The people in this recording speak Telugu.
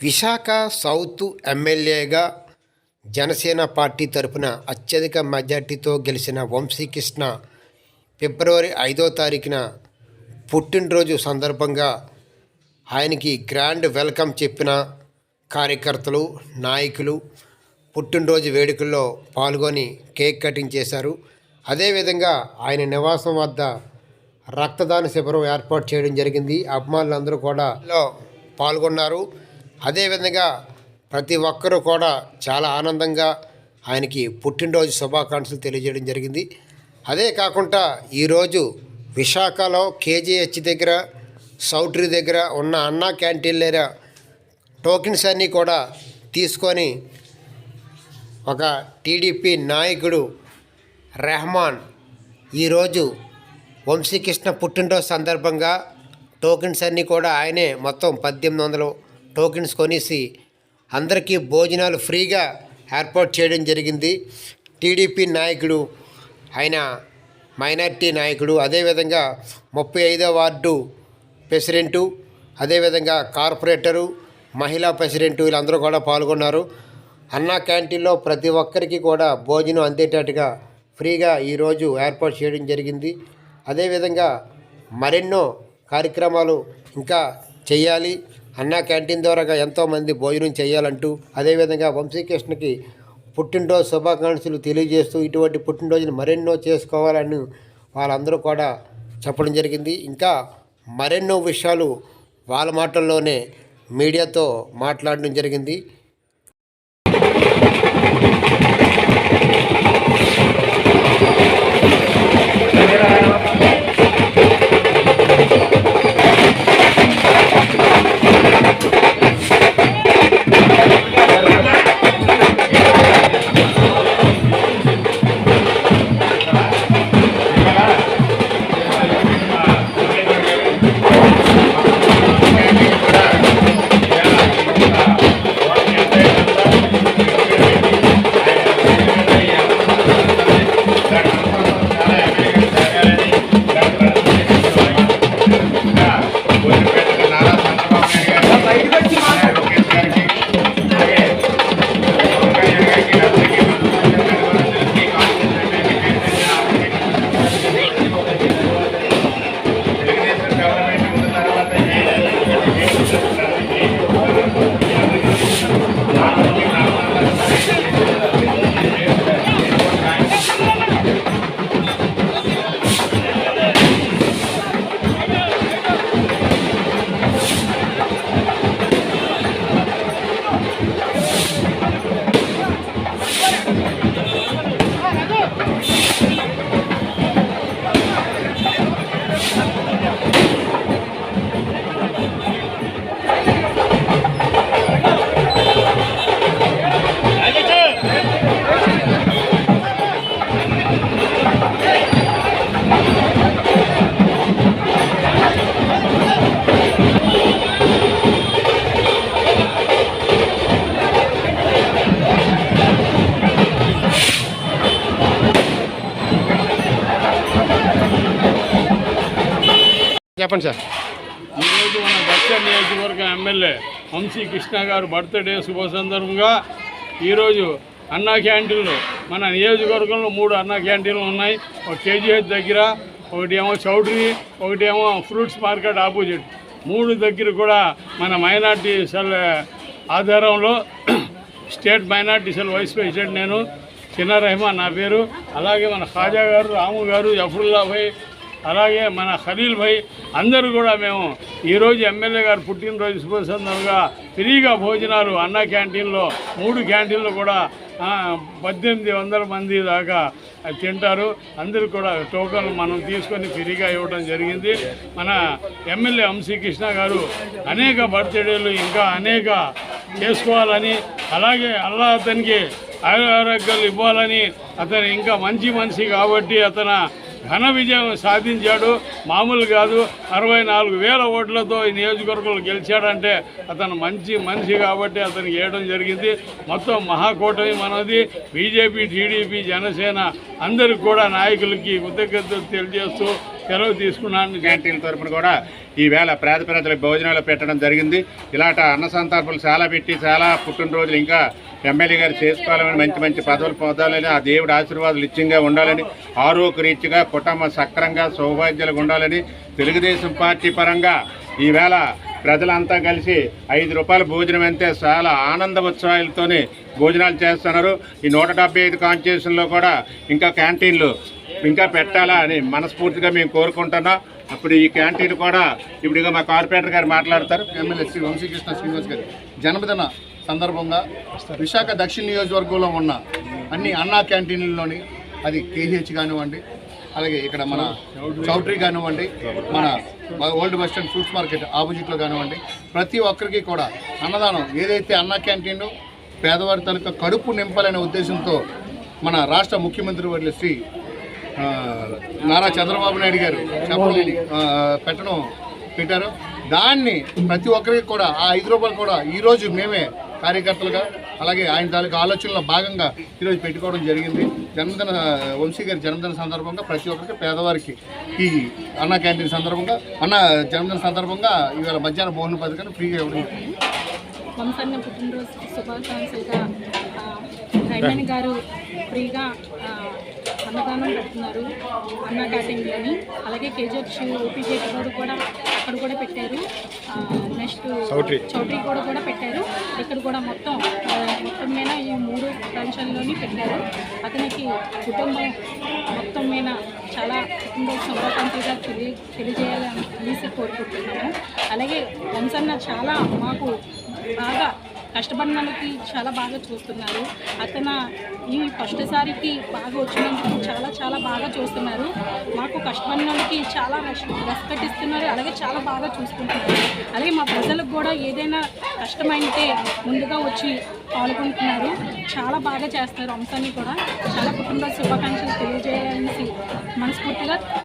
విశాఖ సౌత్ ఎమ్మెల్యేగా జనసేన పార్టీ తరఫున అత్యధిక మెజార్టీతో గెలిచిన వంశీకృష్ణ ఫిబ్రవరి ఐదో తారీఖున పుట్టినరోజు సందర్భంగా ఆయనకి గ్రాండ్ వెల్కమ్ చెప్పిన కార్యకర్తలు నాయకులు పుట్టినరోజు వేడుకల్లో పాల్గొని కేక్ కటింగ్ చేశారు. అదేవిధంగా ఆయన నివాసం వద్ద రక్తదాన శిబిరం ఏర్పాటు చేయడం జరిగింది. అభిమానులందరూ కూడా పాల్గొన్నారు. అదేవిధంగా ప్రతి ఒక్కరూ కూడా చాలా ఆనందంగా ఆయనకి పుట్టినరోజు శుభాకాంక్షలు తెలియజేయడం జరిగింది. అదే కాకుండా ఈరోజు విశాఖలో కేజీహెచ్ దగ్గర సౌట్రీ దగ్గర ఉన్న అన్నా క్యాంటీన్ దగ్గర టోకెన్స్ అన్నీ కూడా తీసుకొని ఒక టీడీపీ నాయకుడు రెహమాన్ ఈరోజు వంశీకృష్ణ పుట్టినరోజు సందర్భంగా టోకెన్స్ అన్నీ కూడా ఆయనే మొత్తం పద్దెనిమిది వందలు టోకెన్స్ కొనేసి అందరికీ భోజనాలు ఫ్రీగా ఏర్పాటు చేయడం జరిగింది. టీడీపీ నాయకుడు ఆయన మైనార్టీ నాయకుడు అదేవిధంగా ముప్పై ఐదో వార్డు ప్రెసిడెంటు అదేవిధంగా కార్పొరేటరు మహిళా ప్రెసిడెంటు వీళ్ళందరూ కూడా పాల్గొన్నారు. అన్నా క్యాంటీన్లో ప్రతి ఒక్కరికి కూడా భోజనం అందేటట్టుగా ఫ్రీగా ఈరోజు ఏర్పాటు చేయడం జరిగింది. అదేవిధంగా మరెన్నో కార్యక్రమాలు ఇంకా చేయాలి. అన్నా క్యాంటీన్ ద్వారా ఎంతోమంది భోజనం చేయాలంటూ అదేవిధంగా వంశీకృష్ణకి పుట్టినరోజు శుభాకాంక్షలు తెలియజేస్తూ ఇటువంటి పుట్టినరోజును మరెన్నో చేసుకోవాలని వాళ్ళందరూ కూడా చెప్పడం జరిగింది. ఇంకా మరెన్నో విషయాలు వాళ్ళ మాటల్లోనే మీడియాతో మాట్లాడడం జరిగింది. చెప్పండి సార్. ఈరోజు మన దక్షిణ నియోజకవర్గం ఎమ్మెల్యే వంశీ కృష్ణ గారు బర్త్డే శుభ సందర్భంగా ఈరోజు అన్నా క్యాంటీన్లు. మన నియోజకవర్గంలో మూడు అన్నా క్యాంటీన్లు ఉన్నాయి. ఒక కేజీహెచ్ దగ్గర ఒకటి ఏమో చౌడరీ ఒకటి ఏమో ఫ్రూట్స్ మార్కెట్ ఆపోజిట్. మూడు దగ్గర కూడా మన minority cell ఆధారంలో state minority cell vice president నేను చిన్న రెహమాన్ నా పేరు. అలాగే మన ఖాజా గారు రాము గారు జఫరుల్లా భాయ్ అలాగే మన ఖలీల్ భాయ్ అందరూ కూడా మేము ఈరోజు ఎమ్మెల్యే గారు పుట్టినరోజు శుభ సందర్భంగా ఫ్రీగా భోజనాలు అన్న క్యాంటీన్లో మూడు క్యాంటీన్లు కూడా పద్దెనిమిది వందల మంది దాకా తింటారు. అందరూ కూడా టోకన్లు మనం తీసుకొని ఫ్రీగా ఇవ్వడం జరిగింది. మన ఎమ్మెల్యే వంశీ కృష్ణ గారు అనేక బర్త్డేలు ఇంకా అనేక చేసుకోవాలని అలాగే అల్లా అతనికి ఆరోగ్యాలు ఇవ్వాలని అతను ఇంకా మంచి మనిషి కాబట్టి అతను ఘన విజయం సాధించాడు. మామూలు కాదు. అరవై నాలుగు వేల ఓట్లతో ఈ నియోజకవర్గంలో గెలిచాడంటే అతను మంచి మనిషి కాబట్టి అతనికి వేయడం జరిగింది. మొత్తం మహాకూటమి మనది. బీజేపీ టీడీపీ జనసేన అందరికి కూడా నాయకులకి కృతజ్ఞతలు తెలియజేస్తూ సెలవు తీసుకున్నాను క్యాంటీన్ తరఫున కూడా ఈవేళ పేద ప్రజలకు భోజనాలు పెట్టడం జరిగింది. ఇలాంటి అన్న సంతర్పణలు చాలా పెట్టి చాలా పుట్టినరోజులు ఇంకా ఎమ్మెల్యే గారు చేసుకోవాలని మంచి మంచి పదవులు పొందాలని ఆ దేవుడి ఆశీర్వాదాలు ఇచ్చింగా ఉండాలని ఆరోగ్యరీత్యగా కుటుంబ సక్రంగా సౌభాగ్యాలుగా ఉండాలని తెలుగుదేశం పార్టీ పరంగా ఈవేళ ప్రజలంతా కలిసి ఐదు రూపాయల భోజనం అంతే చాలా ఆనంద ఉత్సాహాలతోనే భోజనాలు చేస్తున్నారు. ఈ నూట డెబ్బై ఐదు కాన్స్టిట్యూషన్లో కూడా ఇంకా క్యాంటీన్లు ఇంకా పెట్టాలా అని మనస్ఫూర్తిగా మేము కోరుకుంటున్నాం. అప్పుడు ఈ క్యాంటీన్ కూడా ఇప్పుడు ఇక మా కార్పొరేటర్ గారు మాట్లాడతారు. ఎమ్మెల్యే శ్రీ వంశీకృష్ణ శ్రీనివాస్ గారి జన్మదిన సందర్భంగా విశాఖ దక్షిణ నియోజకవర్గంలో ఉన్న అన్ని అన్నా క్యాంటీన్లలోని అది కేహెచ్ కానివ్వండి అలాగే ఇక్కడ మన చౌట్రీ కానివ్వండి మన old bus stand fruits market ఆపోజిట్లో కానివ్వండి ప్రతి ఒక్కరికి కూడా అన్నదానం ఏదైతే అన్న క్యాంటీన్ పేదవారి తనక కడుపు నింపాలనే ఉద్దేశంతో మన రాష్ట్ర ముఖ్యమంత్రి వర్యులు శ్రీ నారా చంద్రబాబు నాయుడు గారు చెప్పలేని పెట్టడం పెట్టారు. దాన్ని ప్రతి ఒక్కరికి కూడా ఆ ఐదు రూపాయలు కూడా ఈరోజు మేమే కార్యకర్తలుగా అలాగే ఆయన తాలూకు ఆలోచనలో భాగంగా ఈరోజు పెట్టుకోవడం జరిగింది. జన్మదిన వంశీ గారి జన్మదిన సందర్భంగా ప్రతి ఒక్కరికి పేదవారికి ఈ అన్న క్యాంటీన్ సందర్భంగా అన్న జన్మదిన సందర్భంగా ఇవాళ మధ్యాహ్న భోజన పథకాన్ని ఫ్రీగా ఇవ్వడం వంశన్న పుట్టినరోజు శుభాకాంక్షలుగా ఆ, గారు ఫ్రీగా అన్నదానం పెడుతున్నారు అన్న క్యాటరింగ్లోని అలాగే కేజీఎఫ్ ఓపీజేటి గారు కూడా అక్కడ కూడా పెట్టారు. నెక్స్ట్ చౌట్రీ. కూడా కూడా పెట్టారు. ఇక్కడ కూడా మొత్తం మొత్తం మీద ఈ మూడు బ్రాంచ్ల్లోని పెట్టారు. అతనికి కుటుంబం మొత్తం మీద చాలా పుట్టినరోజు శుభాకాంక్షలుగా తెలియ తెలియజేయాలని అనేసి కోరుకుంటున్నాము. అలాగే వంశన్న చాలా మాకు బాగా కష్టపడిన వాళ్ళకి చాలా బాగా చూస్తున్నారు. అతను ఈ ఫస్ట్ సారికి బాగా వచ్చినందుకు చాలా చాలా బాగా చూస్తున్నారు. మాకు కష్టపడిన వాళ్ళకి చాలా రెస్పెక్ట్ ఇస్తున్నారు. అలాగే చాలా బాగా చూసుకుంటున్నారు. అలాగే మా ప్రజలకు కూడా ఏదైనా కష్టమైతే ముందుగా వచ్చి పాల్గొంటున్నారు. చాలా బాగా చేస్తారు అంశాన్ని కూడా. చాలా కుటుంబ శుభాకాంక్షలు తెలియజేయాలని మనస్ఫూర్తిగా